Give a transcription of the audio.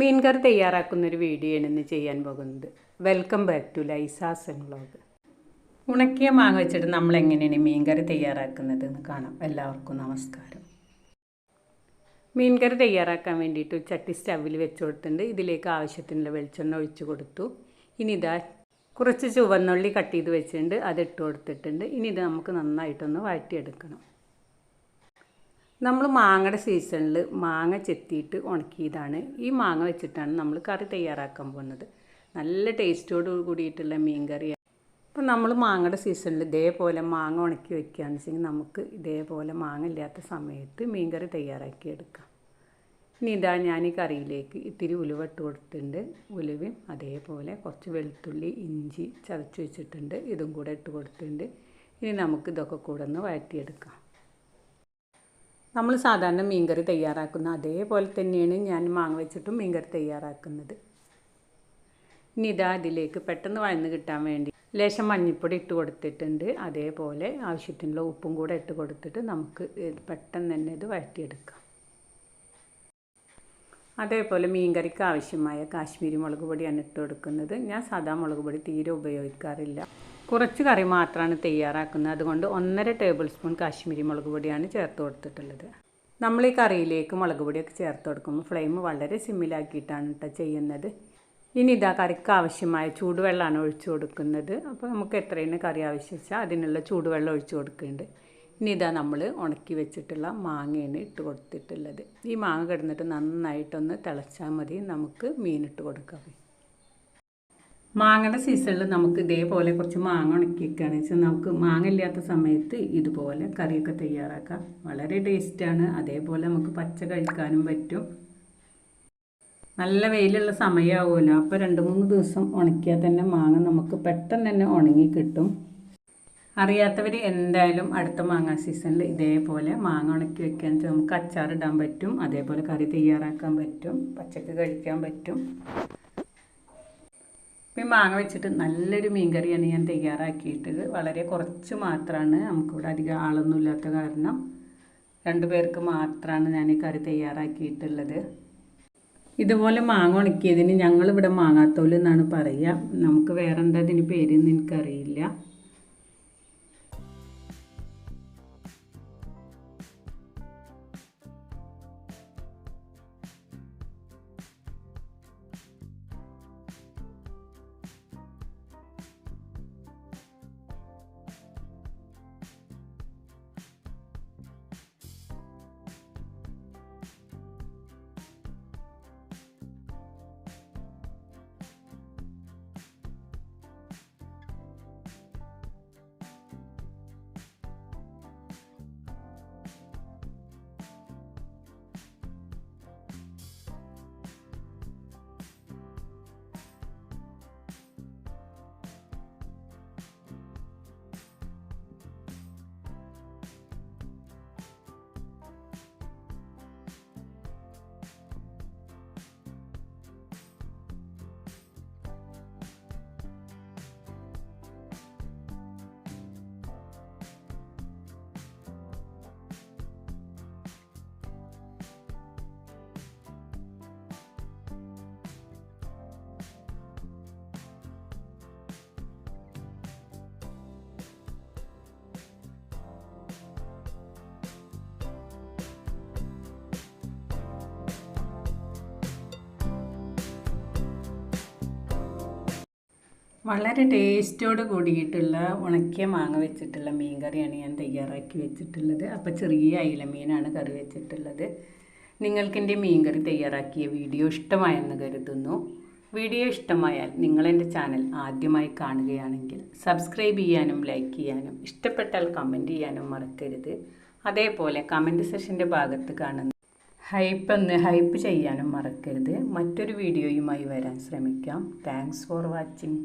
മീൻ കറി തയ്യാറാക്കുന്ന ഒരു വീഡിയോ ആണ് ഇന്ന് ചെയ്യാൻ പോകുന്നത്. വെൽക്കം ബാക്ക് ടു ലൈസാസൻ വ്ളോഗ് ഉണക്കിയ മാങ്ങ വെച്ചിട്ട് നമ്മൾ എങ്ങനെയാണ് മീൻ കറി തയ്യാറാക്കുന്നത് എന്ന് കാണാം. എല്ലാവർക്കും നമസ്കാരം. മീൻ കറി തയ്യാറാക്കാൻ വേണ്ടിയിട്ട് ചട്ടി സ്റ്റവിൽ വെച്ച് കൊടുത്തിട്ടുണ്ട്. ഇതിലേക്ക് ആവശ്യത്തിനുള്ള വെളിച്ചെണ്ണ ഒഴിച്ച് കൊടുത്തു. ഇനി ഇതാ കുറച്ച് ചുവന്നുള്ളി കട്ട് ചെയ്ത് വെച്ചിട്ടുണ്ട്. അത് ഇട്ട് കൊടുത്തിട്ടുണ്ട്. ഇനി ഇത് നമുക്ക് നന്നായിട്ടൊന്ന് വഴറ്റിയെടുക്കണം. നമ്മൾ മാങ്ങയുടെ സീസണിൽ മാങ്ങ ചെത്തിയിട്ട് ഉണക്കിയതാണ്. ഈ മാങ്ങ വെച്ചിട്ടാണ് നമ്മൾ കറി തയ്യാറാക്കാൻ പോകുന്നത്. നല്ല ടേസ്റ്റോട് കൂടിയിട്ടുള്ള മീൻ കറിയാണ് അപ്പോൾ നമ്മൾ മാങ്ങയുടെ സീസണിൽ ഇതേപോലെ മാങ്ങ ഉണക്കി വെക്കുകയാണെന്ന് വെച്ചെങ്കിൽ നമുക്ക് ഇതേപോലെ മാങ്ങ ഇല്ലാത്ത സമയത്ത് മീൻ കറി തയ്യാറാക്കി എടുക്കാം. ഇനി ഇതാ ഞാൻ ഈ കറിയിലേക്ക് ഇത്തിരി ഉലുവ ഇട്ട് കൊടുത്തിട്ടുണ്ട്. ഉലുവയും അതേപോലെ കുറച്ച് വെളുത്തുള്ളി ഇഞ്ചി ചതച്ച് വെച്ചിട്ടുണ്ട്. ഇതും കൂടെ ഇട്ട് കൊടുത്തിട്ടുണ്ട്. ഇനി നമുക്ക് ഇതൊക്കെ കൂടെ ഒന്ന് വഴറ്റിയെടുക്കാം. നമ്മൾ സാധാരണ മീൻകറി തയ്യാറാക്കുന്ന അതേപോലെ തന്നെയാണ് ഞാൻ മാങ്ങ വെച്ചിട്ടും മീൻകറി തയ്യാറാക്കുന്നത്. ഇനി ഇതാ അതിലേക്ക് പെട്ടെന്ന് വഴന്ന് കിട്ടാൻ വേണ്ടി ലേശം മഞ്ഞൾപ്പൊടി ഇട്ട് കൊടുത്തിട്ടുണ്ട്. അതേപോലെ ആവശ്യത്തിനുള്ള ഉപ്പും കൂടെ ഇട്ട് കൊടുത്തിട്ട് നമുക്ക് പെട്ടെന്ന് തന്നെ ഇത് വഴറ്റിയെടുക്കാം. അതേപോലെ മീൻകറിക്ക് ആവശ്യമായ കാശ്മീരി മുളക് പൊടിയാണ് ഇട്ട് കൊടുക്കുന്നത്. ഞാൻ സാധാ മുളക് പൊടി തീരെ ഉപയോഗിക്കാറില്ല. കുറച്ച് കറി മാത്രമാണ് തയ്യാറാക്കുന്നത്. അതുകൊണ്ട് ഒന്നര ടേബിൾ സ്പൂൺ കാശ്മീരി മുളക് പൊടിയാണ് ചേർത്ത് കൊടുത്തിട്ടുള്ളത്. നമ്മൾ ഈ കറിയിലേക്ക് മുളക് പൊടിയൊക്കെ ചേർത്ത് കൊടുക്കുമ്പോൾ ഫ്ലെയിം വളരെ സിമ്മിലാക്കിയിട്ടാണ് കേട്ടോ ചെയ്യുന്നത്. ഇനി ഇതാ കറിക്ക് ആവശ്യമായ ചൂടുവെള്ളമാണ് ഒഴിച്ചു കൊടുക്കുന്നത്. അപ്പോൾ നമുക്ക് എത്രയാണ് കറി ആവശ്യിച്ചാൽ അതിനുള്ള ചൂടുവെള്ളം ഒഴിച്ചു കൊടുക്കുന്നുണ്ട്. ഇനി ഇതാ നമ്മൾ ഉണക്കി വെച്ചിട്ടുള്ള മാങ്ങയാണ് ഇട്ട് കൊടുത്തിട്ടുള്ളത്. ഈ മാങ്ങ കിടന്നിട്ട് നന്നായിട്ടൊന്ന് തിളച്ചാൽ മതി. നമുക്ക് മീനിട്ട് കൊടുക്കാം. മാങ്ങയുടെ സീസണിൽ നമുക്ക് ഇതേപോലെ കുറച്ച് മാങ്ങ ഉണക്കിയൊക്കെയാണെന്ന് വെച്ചാൽ നമുക്ക് മാങ്ങ ഇല്ലാത്ത സമയത്ത് ഇതുപോലെ കറിയൊക്കെ തയ്യാറാക്കാം. വളരെ ടേസ്റ്റാണ് അതേപോലെ നമുക്ക് പച്ച കഴിക്കാനും പറ്റും. നല്ല വെയിലുള്ള സമയമാവുമല്ലോ അപ്പോൾ രണ്ട് മൂന്ന് ദിവസം ഉണക്കിയാൽ തന്നെ മാങ്ങ നമുക്ക് പെട്ടെന്ന് തന്നെ ഉണങ്ങി കിട്ടും. അറിയാത്തവർ എന്തായാലും അടുത്ത മാങ്ങ സീസണിൽ ഇതേപോലെ മാങ്ങ ഉണക്കി വെക്കാൻ നമുക്ക് അച്ചാറിടാൻ പറ്റും. അതേപോലെ കറി തയ്യാറാക്കാൻ പറ്റും. പച്ചക്ക് കഴിക്കാൻ പറ്റും. ഇപ്പം മാങ്ങ വെച്ചിട്ട് നല്ലൊരു മീൻ കറിയാണ് ഞാൻ തയ്യാറാക്കിയിട്ട് വളരെ കുറച്ച് മാത്രമാണ് നമുക്കിവിടെ അധികം ആളൊന്നും ഇല്ലാത്ത കാരണം രണ്ടു പേർക്ക് മാത്രമാണ് ഞാൻ ഈ കറി തയ്യാറാക്കിയിട്ടുള്ളത്. ഇതുപോലെ മാങ്ങ ഉണക്കിയതിന് ഞങ്ങളിവിടെ മാങ്ങാത്തോൽ എന്നാണ് പറയുക. നമുക്ക് വേറെന്താ അതിന് പേരെന്ന് എനിക്കറിയില്ല. വളരെ ടേസ്റ്റോട് കൂടിയിട്ടുള്ള ഉണക്കിയ മാങ്ങ വെച്ചിട്ടുള്ള മീൻ കറിയാണ് ഞാൻ തയ്യാറാക്കി വെച്ചിട്ടുള്ളത്. അപ്പോൾ ചെറിയ അയിലമീനാണ് കറി വെച്ചിട്ടുള്ളത്. നിങ്ങൾക്ക് എന്റെ മീൻ കറി തയ്യാറാക്കിയ വീഡിയോ ഇഷ്ടമായെന്ന് കരുതുന്നു. വീഡിയോ ഇഷ്ടമായാൽ നിങ്ങളെന്റെ ചാനൽ ആദ്യമായി കാണുകയാണെങ്കിൽ സബ്സ്ക്രൈബ് ചെയ്യാനും ലൈക്ക് ചെയ്യാനും ഇഷ്ടപ്പെട്ടാൽ കമന്റ് ചെയ്യാനും മറക്കരുത്. അതേപോലെ കമന്റ് സെഷന്റെ ഭാഗത്ത് കാണുന്ന ഹൈപ്പ് എന്ന് ഹൈപ്പ് ചെയ്യാനും മറക്കരുത്. മറ്റൊരു വീഡിയോയുമായി വരാൻ ശ്രമിക്കാം. Thanks for watching.